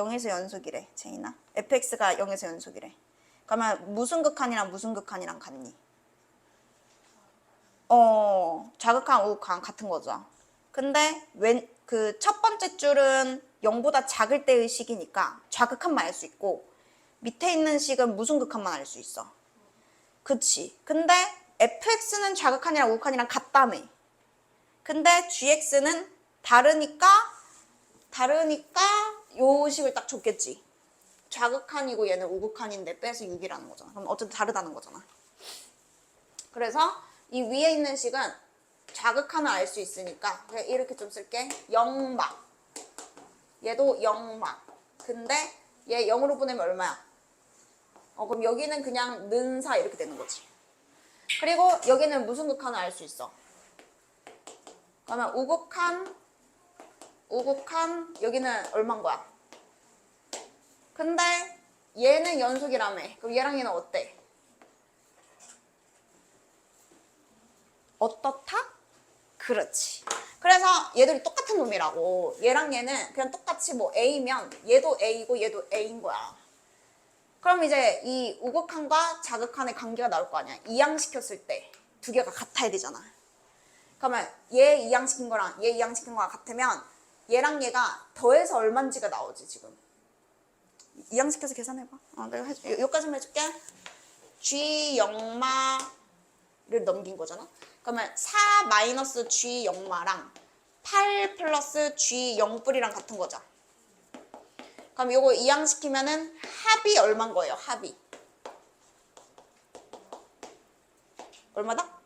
0에서 연속이래, 제인아. fx가 0에서 연속이래. 그러면 무슨 극한이랑 무슨 극한이랑 같니? 어, 자극한, 우극한 같은 거죠. 근데 왼, 그첫 번째 줄은 0보다 작을 때의 식이니까 좌극한만 알 수 있고 밑에 있는 식은 무슨 극한만 알 수 있어. 그치. 근데 fx는 좌극한이랑 우극한이랑 같다며. 근데 gx는 다르니까 다르니까 요 식을 딱 줬겠지. 좌극한이고 얘는 우극한인데 빼서 6이라는 거잖아. 그럼 어쨌든 다르다는 거잖아. 그래서 이 위에 있는 식은 좌극한을 알 수 있으니까 그냥 이렇게 좀 쓸게. 0막. 얘도 0막. 근데 얘 0으로 보내면 얼마야? 어 그럼 여기는 그냥 는사 이렇게 되는 거지. 그리고 여기는 무슨 극한을 알 수 있어? 그러면 우극한 우극한 여기는 얼만 거야? 근데 얘는 연속이라며. 그럼 얘랑 얘는 어때? 어떻다? 그렇지. 그래서 얘들이 똑같은 놈이라고. 얘랑 얘는 그냥 똑같이 뭐 A면 얘도 A고 얘도 A인 거야. 그럼 이제 이 우극한과 자극한의 관계가 나올 거 아니야. 이양시켰을 때 두 개가 같아야 되잖아. 그러면 얘 이양시킨 거랑 얘 이양시킨 거랑 같으면 얘랑 얘가 더해서 얼만지가 나오지 지금. 이양시켜서 계산해봐. 어, 내가 해줄게. 여기까지만 해줄게. G 영마를 넘긴 거잖아. 그러면 4 마이너스 G 영마랑 8 플러스 G 영뿔이랑 같은 거죠. 그럼 요거 이양시키면은 합이 얼마인 거예요? 합이. 얼마다?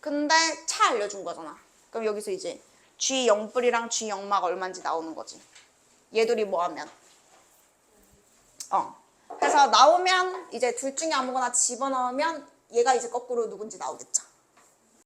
근데 차 알려준 거잖아. 그럼 여기서 이제 G 영뿔이랑 G 영마가 얼마인지 나오는 거지. 얘들이 뭐 하면. 어. 그래서 나오면 이제 둘 중에 아무거나 집어넣으면 얘가 이제 거꾸로 누군지 나오겠죠.